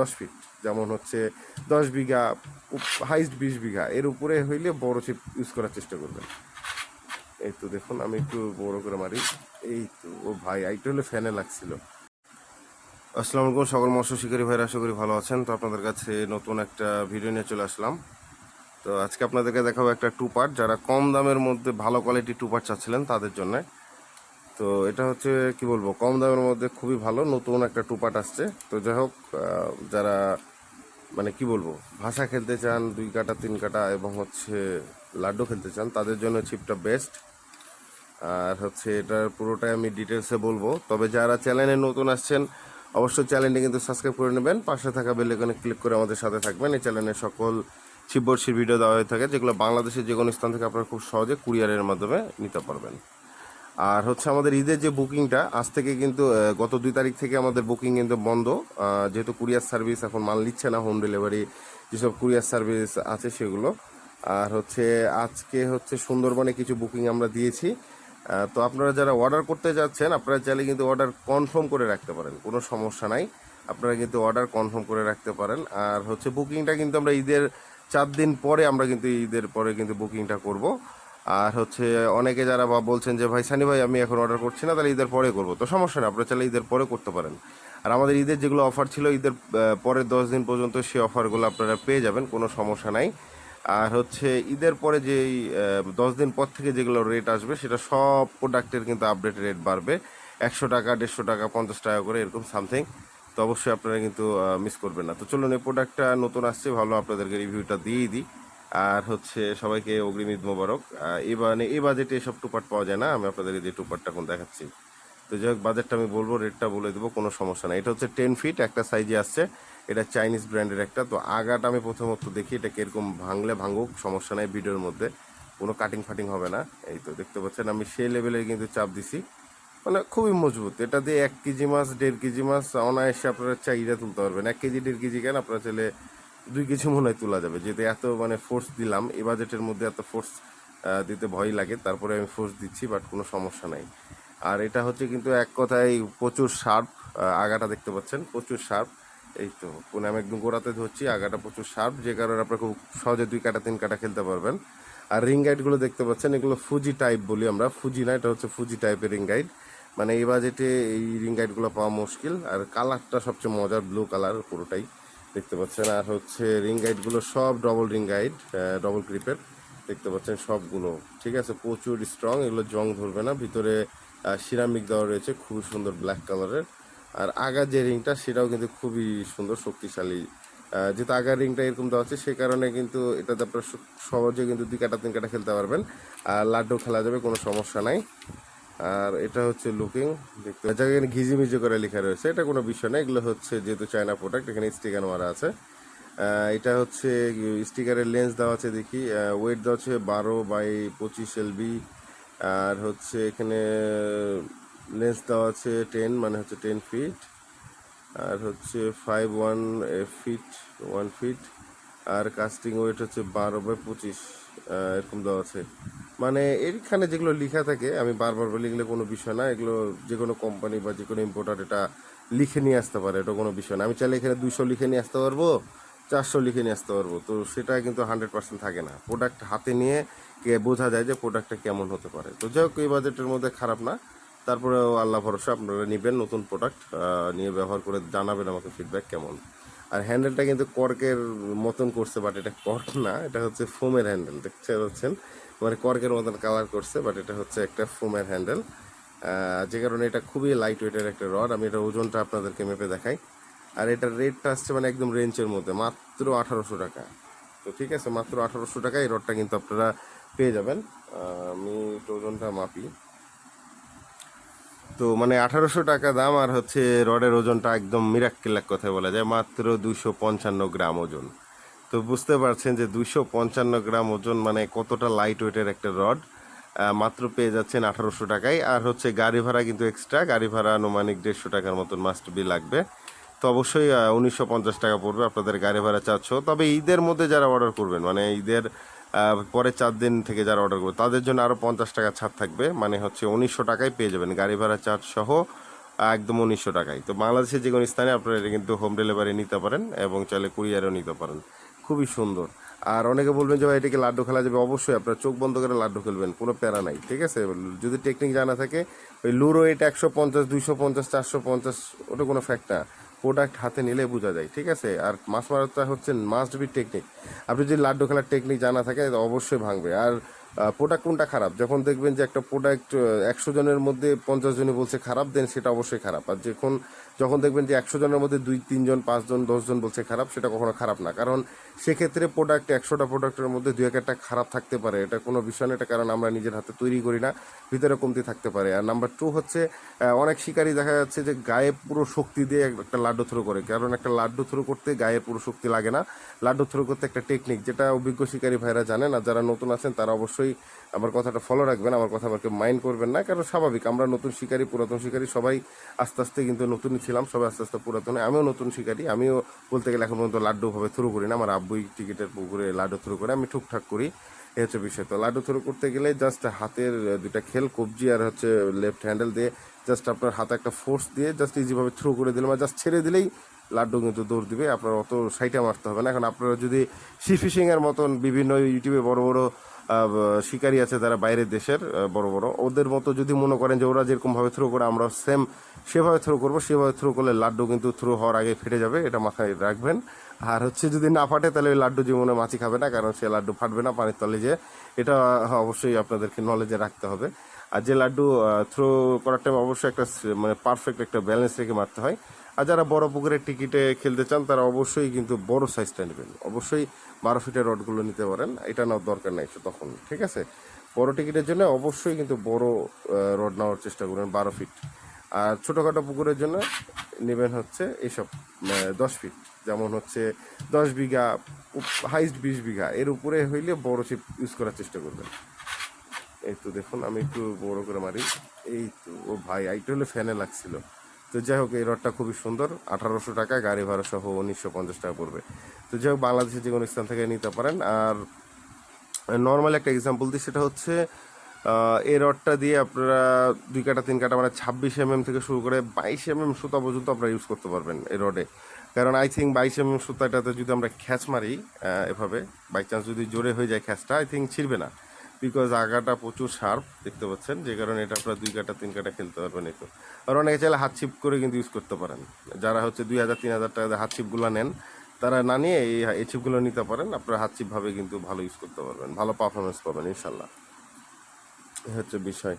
দশ ফিট যেমন হচ্ছে দশ বিঘা হাইস্ট বিশ বিঘা, এর উপরে হইলে বড় ছিপ ইউজ করার চেষ্টা করবেন। এই তো দেখুন, আমি একটু বড় করে মারি। এই তো, ও ভাই এইটা হলে ফ্যানে লাগছিল। আসসালামু আলাইকুম সকল মৎস্য শিকারী ভাইরা, আশা করি ভালো আছেন। তো আপনাদের কাছে নতুন একটা ভিডিও নিয়ে চলে আসলাম। তো আজকে আপনাদেরকে দেখাবো একটা টু পার্ট যারা কম দামের মধ্যে ভালো কোয়ালিটি টু পার্ট চাচ্ছিলেন তাদের জন্য। তো এটা হচ্ছে, কি বলব, কম দামের মধ্যে খুবই ভালো, নতুন একটা টুপাট আসছে। তো যাই হোক যারা মানে কি বলব, ভাষা খেলতে চান, দুই কাটা, তিন কাটা এবং হচ্ছে লাড্ডু খেলতে চান, তাদের জন্য চিপটা বেস্ট আর হচ্ছে এটার পুরোটাই আমি ডিটেলসে বলব। তবে যারা চ্যানেলে নতুন আসছেন, অবশ্যই চ্যানেলটি কিন্তু সাবস্ক্রাইব করে নেবেন। পাশে থাকা বেল আইকনে ক্লিক করে আমাদের সাথে থাকবেন। এই চ্যানেলে সকল ছিপবর্ষির ভিডিও দেওয়া হয়ে থাকে, যেগুলো বাংলাদেশের যে কোনো স্থান থেকে আপনারা খুব সহজে কুরিয়ারের মাধ্যমে নিতে পারবেন। আর হচ্ছে আমাদের ঈদের যে বুকিংটা, আজ থেকে কিন্তু গত দুই তারিখ থেকে আমাদের বুকিং কিন্তু বন্ধ। যেহেতু কুরিয়ার সার্ভিস এখন মাল নিচ্ছে না, হোম ডেলিভারি যেসব কুরিয়ার সার্ভিস আছে সেগুলো। আর হচ্ছে আজকে হচ্ছে সুন্দরবনে কিছু বুকিং আমরা দিয়েছি। তো আপনারা যারা অর্ডার করতে যাচ্ছেন, আপনারা চাইলে কিন্তু অর্ডার কনফার্ম করে রাখতে পারেন, কোনো সমস্যা নাই। আপনারা কিন্তু অর্ডার কনফার্ম করে রাখতে পারেন। আর হচ্ছে বুকিংটা কিন্তু আমরা ঈদের চার দিন পরে, আমরা কিন্তু ঈদের পরে কিন্তু বুকিংটা করব। আর হচ্ছে অনেকে যারা বা বলছেন যে, ভাই সানি ভাই, আমি এখন অর্ডার করছি না, তাহলে ঈদের পরে করব। তো সমস্যা নেই, আপনারা চাইলে ঈদের পরে করতে পারেন। আর আমাদের ঈদের যেগুলো অফার ছিল, ঈদের পরের দশ দিন পর্যন্ত সেই অফারগুলো আপনারা পেয়ে যাবেন, কোনো সমস্যা নাই। আর হচ্ছে ঈদের পরে যেই দশ দিন পর থেকে যেগুলো রেট আসবে, সেটা সব প্রোডাক্টের কিন্তু আপডেট রেট বাড়বে। একশো টাকা, দেড়শো টাকা, পঞ্চাশ টাকা করে, এরকম সামথিং তো অবশ্যই আপনারা কিন্তু মিস করবেন না। তো চলুন, এই প্রোডাক্টটা নতুন আসছে, ভালো আপনাদেরকে রিভিউটা দিয়েই দিই। আর হচ্ছে সবাইকে অগ্রিম ঈদ মোবারক। এই মানে এই বাজেটে এসব টুপাট পাওয়া যায় না, আমি আপনাদের এই যে টুপাটটা এখন দেখাচ্ছি। তো যাই হোক বাজেটটা আমি বলব রেটটা বলে দেবো, কোনো সমস্যা নাই। এটা হচ্ছে টেন ফিট একটা সাইজে আসছে। এটা চাইনিজ ব্র্যান্ডের একটা। তো আগাটা আমি প্রথমত দেখি, এটা কীরকম ভাঙলে ভাঙুক, সমস্যা নাই ভিডিওর মধ্যে। কোনো কাটিং ফাটিং হবে না। এই তো দেখতে পাচ্ছেন, আমি সেই লেভেলের কিন্তু চাপ দিছি। মানে খুবই মজবুত। এটা দিয়ে এক কেজি মাছ, দেড় কেজি মাছ, অনায়াসে আপনারা চাহিদা তুলতে পারবেন। এক কেজি, দেড় কেজি কেন? আপনারা চাইলে দুই কেজি মনে হয় তোলা যাবে। যেহেতু এত মানে ফোর্স দিলাম, এই বাজেটের মধ্যে এত ফোর্স দিতে ভয় লাগে, তারপরে আমি ফোর্স দিচ্ছি বাট কোনো সমস্যা নাই। আর এটা হচ্ছে কিন্তু এক কথায় প্রচুর শার্প আগাটা দেখতে পাচ্ছেন, প্রচুর শার্প এই তো কোন আমি একদম গোড়াতে ধরছি, আগাটা প্রচুর শার্প যে কারণে আপনারা খুব সহজে দুই কাটা, তিন কাটা খেলতে পারবেন। আর রিং গাইডগুলো দেখতে পাচ্ছেন, এগুলো ফুজি টাইপ বলি আমরা ফুজি না, এটা হচ্ছে ফুজি টাইপের রিং গাইড মানে এই বাজেটে এই রিং গাইডগুলো পাওয়া মুশকিল, আর কালারটা সবচেয়ে মজার ব্লু কালার পুরোটাই। দেখতে পাচ্ছেন, আর হচ্ছে রিং গাইডগুলো সব ডবল রিং গাইড ডবল ক্রিপের দেখতে পাচ্ছেন সবগুলো, ঠিক আছে? প্রচুর স্ট্রং এগুলো জং ধরবে না। ভিতরে সিরামিক দেওয়া রয়েছে, খুবই সুন্দর ব্ল্যাক কালারের আর আগার যে রিংটা, সেটাও কিন্তু খুবই সুন্দর, শক্তিশালী। যেহেতু আগার রিংটা এরকম দেওয়া আছে সেই কারণে কিন্তু এটাতে আপনার সহজে কিন্তু দুই কাটা, তিন কাটা খেলতে পারবেন। আর লাড্ডু খেলা যাবে, কোনো সমস্যা নাই। আর এটা হচ্ছে লুকিং দেখতে জায়গায় এখানে ঘিজিমিজি করে লেখা রয়েছে, এটা কোনো বিষয় না, এগুলো হচ্ছে যেহেতু চায়না প্রোডাক্ট এখানে স্টিকার মারা আছে। এটা হচ্ছে স্টিকারের লেন্স দেওয়া আছে, দেখি। ওয়েট দেওয়া আছে বারো বাই পঁচিশ এলবি আর হচ্ছে এখানে লেন্স দেওয়া আছে টেন মানে হচ্ছে টেন ফিট আর হচ্ছে five one feet one feet আর কাস্টিং ওয়েট হচ্ছে বারো বাই পঁচিশ এরকম দেওয়া আছে। মানে এইখানে যেগুলো লেখা থাকে, আমি বারবার বলি এগুলো কোনো বিষয় না, এগুলো যে কোনো কোম্পানি বা যে কোনো ইম্পোর্টার এটা লিখে নিয়ে আসতে পারে, এটা কোনো বিষয় না। আমি চাইলে এখানে দুশো লিখে নিয়ে আসতে পারব, চারশো লিখে নিয়ে আসতে পারব, তো সেটা কিন্তু হান্ড্রেড পার্সেন্ট থাকে না। প্রোডাক্ট হাতে নিয়ে কে বোঝা যায় যে প্রোডাক্টটা কেমন হতে পারে। তো যাই হোক, এই বাজেটের মধ্যে খারাপ না। তারপরেও আল্লাহ ভরসা, আপনারা নেবেন নতুন প্রোডাক্ট নিয়ে ব্যবহার করে জানাবেন আমাকে ফিডব্যাক কেমন। আর হ্যান্ডেলটা কিন্তু কর্কের মতন করছে বাট এটা কর্ক না, এটা হচ্ছে ফোমের হ্যান্ডেল দেখতে পাচ্ছেন? মানে কর্কের মতন কালার করছে বাট এটা হচ্ছে একটা ফোমের হ্যান্ডেল যে কারণে এটা খুবই লাইট ওয়েটের একটা রড আমি এটা ওজনটা আপনাদেরকে মেপে দেখাই। আর এটার রেটটা আসছে মানে একদম রেঞ্জের মধ্যে, মাত্র আঠারোশো টাকা। তো ঠিক আছে, মাত্র আঠারোশো টাকা, এই রডটা কিন্তু আপনারা পেয়ে যাবেন। আমি একটু ওজনটা মাপি। তো মানে আঠারোশো টাকা দাম আর হচ্ছে রডের ওজনটা একদম মিরাক্কেল এক কথায় বলা যায়। মাত্র দুশো পঞ্চান্ন গ্রাম ওজন। তো বুঝতে পারছেন যে দুশো পঞ্চান্ন গ্রাম ওজন মানে কতটা লাইট ওয়েটের একটা রড মাত্র পেয়ে যাচ্ছেন আঠারোশো টাকায়। আর হচ্ছে গাড়ি ভাড়া কিন্তু এক্সট্রা গাড়ি ভাড়া আনুমানিক দেড়শো টাকার মতন মাস্ট বি লাগবে। তো অবশ্যই উনিশশো পঞ্চাশ টাকা পড়বে আপনাদের গাড়ি ভাড়া চাচ্ছ তবে ঈদের মধ্যে যারা অর্ডার করবেন মানে ঈদের পরে চার দিন থেকে যারা অর্ডার করবে, তাদের জন্য আরও পঞ্চাশ টাকা ছাড় থাকবে। মানে হচ্ছে উনিশশো টাকায় পেয়ে যাবেন গাড়ি ভাড়া চার্জ সহ, একদম উনিশশো টাকায়। তো বাংলাদেশের যে কোনো স্থানে আপনারা এটা কিন্তু হোম ডেলিভারি নিতে পারেন এবং চাইলে কুরিয়ারও নিতে পারেন। খুবই সুন্দর। আর অনেকে বলবেন যে ভাই এটাকে লাড্ডু খেলা যাবে? অবশ্যই আপনার চোখ বন্ধ করে লাড্ডু খেলবেন, কোনো প্যারা নাই, ঠিক আছে? যদি টেকনিক জানা থাকে, ওই লুরো এটা একশো পঞ্চাশ, দুইশো পঞ্চাশ, চারশো পঞ্চাশ, ওটা কোনো ফ্যাক্ট না। প্রোডাক্ট হাতে নিলে বোঝা যায়, ঠিক আছে? আর মাছ মারাটা হচ্ছে মাস্ট বি টেকনিক আপনি যদি লাড্ডু খেলার টেকনিক জানা থাকে, অবশ্যই ভাঙবে। আর প্রোডাক্ট কোনটা খারাপ? যখন দেখবেন যে একটা প্রোডাক্ট একশো জনের মধ্যে পঞ্চাশ জনই বলছে খারাপ দেন সেটা অবশ্যই খারাপ। আর যখন যখন দেখবেন যে একশো জনের মধ্যে দুই তিনজন পাঁচজন দশজন বলছে খারাপ, সেটা কখনো খারাপ না। কারণ সেক্ষেত্রে প্রোডাক্ট একশোটা প্রোডাক্টের মধ্যে দুই এক একটা খারাপ থাকতে পারে। এটা কোনো বিষয় না, এটা কারণ আমরা নিজের হাতে তৈরি করি না, ভিতরে কমতি থাকতে পারে। আর নাম্বার টু হচ্ছে অনেক শিকারী দেখা যাচ্ছে যে গায়ে পুরো শক্তি দিয়ে একটা লাড্ডু থ্রো করে। কারণ একটা লাড্ডু থ্রো করতে গায়ে পুরো শক্তি লাগে না। লাড্ডু থ্রো করতে একটা টেকনিক যেটা অভিজ্ঞ শিকারী ভাইরা জানেন, আর যারা নতুন আছেন তারা অবশ্যই আমার কথাটা ফলো রাখবেন, আমার কথা আমাকে মাইন্ড করবেন না, কারণ স্বাভাবিক। আমরা নতুন শিকারী, পুরাতন শিকারী, সবাই আস্তে আস্তে কিন্তু নতুনই ছিলাম, সবাই আস্তে আস্তে পুরাতন। আমিও নতুন শিকারী, আমিও বলতে গেলে এখন পর্যন্ত লাড্ডু ভাবে থ্রো করি না, আমার আব্বুই টিকিটের পুকুরে লাড্ডু থ্রু করে, আমি ঠিকঠাক করি, এই হচ্ছে বিষয়। তো লাড্ডু থ্রো করতে গেলে জাস্ট হাতের দুটা খেল, কবজি আর হচ্ছে লেফট হ্যান্ডেল দিয়ে জাস্ট আপনার হাতে একটা ফোর্স দিয়ে জাস্ট ইজিভাবে থ্রো করে দিলাম, আর জাস্ট ছেড়ে দিলেই লাড্ডু কিন্তু দৌড় দিবে, আপনার অত সাইটে মারতে হবে না। এখন আপনারা যদি সি ফিশিং এর মতন বিভিন্ন ইউটিউবে বড় বড় শিকারী আছে যারা বাইরের দেশের বড় বড়। ওদের মতো যদি মনে করেন যে ওরা যেরকম ভাবে থ্রো করে, আমরা সেম সেভাবে থ্রো করব, সেভাবে থ্রো করলে লাড্ডু কিন্তু থ্রো হওয়ার আগে ফেটে যাবে, এটা মাথায় রাখবেন। আর হচ্ছে যদি না ফাটে, তাহলে ওই লাড্ডু জীবনে মাছি খাবে না, কারণ সে লাড্ডু ফাটবে না পানির তলে যে এটা অবশ্যই আপনাদেরকে নলেজে রাখতে হবে। আর যে লাড্ডু থ্রো করার টাইম অবশ্যই একটা মানে পারফেক্ট একটা ব্যালেন্স রেখে মারতে হয়। আর যারা বড় পুকুরের টিকিটে খেলতে চান, তারা অবশ্যই কিন্তু বড় সাইজটা নেবেন। অবশ্যই বারো ফিটের রডগুলো নিতে পারেন। এটা নেওয়ার দরকার নাই তখন, ঠিক আছে? বড় টিকিটের জন্য অবশ্যই কিন্তু বড় রড নেওয়ার চেষ্টা করবেন বারো ফিট। আর ছোটোখাটো পুকুরের জন্য নেবেন হচ্ছে এইসব দশ ফিট। যেমন হচ্ছে দশ বিঘা হাইস্ট বিশ বিঘা। এর উপরে হইলে বড় ছিপ ইউজ করার চেষ্টা করবেন। এই তো দেখুন, আমি একটু বড় করে মারি। এই তো, ও ভাই, আইটা হলে ফ্যানে লাগছিল। তো যাই হোক, এই রডটা খুবই সুন্দর। আঠারোশো টাকা গাড়ি ভাড়া সহ উনিশশো পঞ্চাশ টাকা পড়বে। তো যাই হোক, বাংলাদেশের যে কোনো স্থান থেকে নিতে পারেন। আর নর্মাল একটা এক্সাম্পল দিই, সেটা হচ্ছে এই রডটা দিয়ে আপনারা দুই কাটা, তিন কাটা মানে ছাব্বিশ এমএম থেকে শুরু করে বাইশ এমএম সুতা পর্যন্ত আপনারা ইউজ করতে পারবেন এই রডে। কারণ আই থিঙ্ক বাইশ এমএম সুতাটাতে যদি আমরা খ্যাচ মারি এভাবে বাই চান্স যদি জোরে হয়ে যায় খ্যাচটা আই থিঙ্ক ছিড়বে না। বিকজ আগাটা প্রচুর শার্প দেখতে পাচ্ছেন? যে কারণে এটা আপনারা দুই কাটা, তিন কাটা খেলতে পারবেন এই তো আর অনেকে চাইলে হাত ছিপ করে কিন্তু ইউজ করতে পারেন। যারা হচ্ছে দুই হাজার, তিন হাজার টাকা হাত ছিপগুলো নেন, তারা না নিয়ে এই এই ছিপগুলো নিতে পারেন। আপনারা হাত ছিপভাবে কিন্তু ভালো ইউজ করতে পারবেন। ভালো পারফরমেন্স পাবেন ইনশাল্লাহ এই হচ্ছে বিষয়।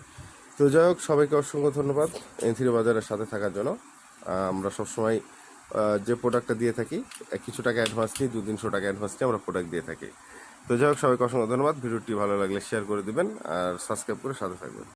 তো যাই হোক, সবাইকে অসংখ্য ধন্যবাদ এনথিরি বাজারের সাথে থাকার জন্য। আমরা সবসময় যে প্রোডাক্টটা দিয়ে থাকি কিছু টাকা অ্যাডভান্স নিই, দু তিনশো টাকা অ্যাডভান্স নিয়ে আমরা প্রোডাক্ট দিয়ে থাকি। তো যাই হোক, সবাইকে অসংখ্য ধন্যবাদ। ভিডিওটি ভালো লাগলে শেয়ার করে দিবেন আর সাবস্ক্রাইব করে সাথে থাকবেন।